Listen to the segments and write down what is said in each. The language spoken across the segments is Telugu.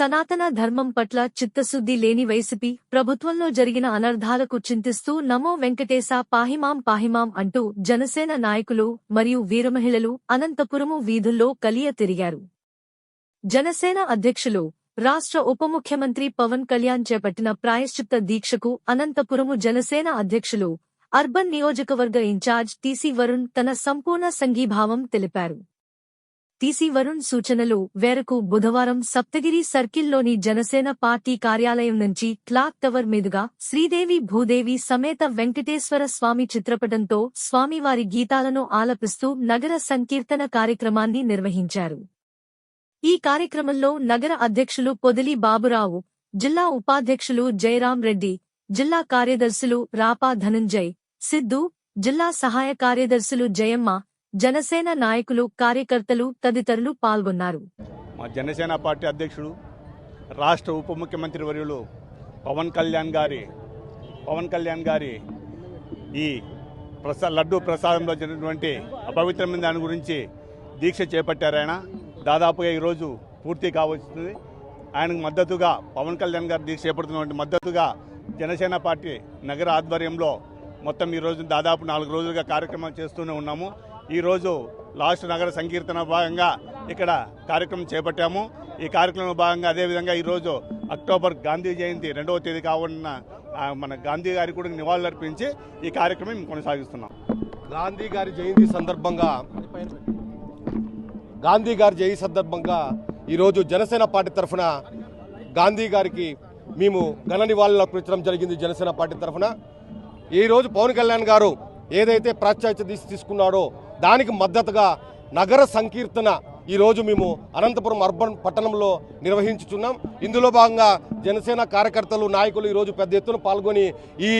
సనాతన ధర్మం పట్ల చిత్తశుద్ధి లేని వైసీపీ ప్రభుత్వంలో జరిగిన అనర్ధాలకు చింతిస్తూ నమో వెంకటేశ పాహిమాం పాహిమాం అంటూ జనసేన నాయకులు మరియు వీరమహిళలు అనంతపురము వీధుల్లో కలియ తిరిగారు. జనసేన అధ్యక్షులు రాష్ట్ర ఉప ముఖ్యమంత్రి పవన్ కళ్యాణ్ చేపట్టిన ప్రాయశ్చిత్త దీక్షకు అనంతపురము జనసేన అధ్యక్షులు అర్బన్ నియోజకవర్గ ఇన్ఛార్జ్ టీసీ వరుణ్ తన సంపూర్ణ సంఘీభావం తెలిపారు. టీసీ వరుణ్ సూచనలు. వేరకు బుధవారం సప్తగిరి సర్కిల్లోని జనసేన పార్టీ కార్యాలయం నుంచి క్లాక్ టవర్ మీదుగా శ్రీదేవి భూదేవి సమేత వెంకటేశ్వర స్వామి చిత్రపటంతో స్వామివారి గీతాలను ఆలపిస్తూ నగర సంకీర్తన కార్యక్రమాన్ని నిర్వహించారు. ఈ కార్యక్రమంలో నగర అధ్యక్షులు పొదిలి బాబురావు జిల్లా ఉపాధ్యక్షులు జయరాం రెడ్డి జిల్లా కార్యదర్శులు రాపా ధనంజయ్ సిద్దు జిల్లా సహాయ కార్యదర్శులు జయమ్మ జనసేన నాయకులు కార్యకర్తలు తదితరులు పాల్గొన్నారు. మా జనసేన పార్టీ అధ్యక్షుడు రాష్ట్ర ఉప ముఖ్యమంత్రి వర్యులు పవన్ కళ్యాణ్ గారి పవన్ కళ్యాణ్ గారి ఈ ప్రసా లడ్డు ప్రసాదంలో జరిగినటువంటి అపవిత్రమైన దాని గురించి దీక్ష చేపట్టారు ఆయన. దాదాపుగా ఈరోజు పూర్తి కావస్తుంది ఆయనకు మద్దతుగా పవన్ కళ్యాణ్ గారు దీక్ష చేపడుతున్నటువంటి మద్దతుగా జనసేన పార్టీ నగర ఆధ్వర్యంలో మొత్తం ఈరోజు దాదాపు నాలుగు రోజులుగా కార్యక్రమం చేస్తూనే ఉన్నాము. ఈరోజు లాస్ట్ నగర సంకీర్తన భాగంగా ఇక్కడ కార్యక్రమం చేపట్టాము. ఈ కార్యక్రమంలో భాగంగా అదేవిధంగా ఈరోజు అక్టోబర్ గాంధీ జయంతి రెండవ తేదీ కావున్న మన గాంధీ గారి కూడా నివాళులర్పించి ఈ కార్యక్రమం మేము కొనసాగిస్తున్నాం. గాంధీ గారి జయంతి సందర్భంగా గాంధీ గారి జయంతి సందర్భంగా ఈరోజు జనసేన పార్టీ తరఫున గాంధీ గారికి మేము ఘన నివాళులు అర్పించడం జరిగింది జనసేన పార్టీ తరఫున. ఈరోజు పవన్ కళ్యాణ్ గారు ఏదైతే ప్రాచ్యాత్య దిశ తీసుకున్నాడో దానికి మద్దతుగా నగర సంకీర్తన ఈరోజు మేము అనంతపురం అర్బన్ పట్టణంలో నిర్వహించుచున్నాం. ఇందులో భాగంగా జనసేన కార్యకర్తలు నాయకులు ఈరోజు పెద్ద ఎత్తున పాల్గొని ఈ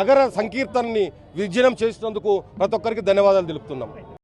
నగర సంకీర్తనని విజయం చేసినందుకు ప్రతి ఒక్కరికి ధన్యవాదాలు తెలుపుతున్నాం.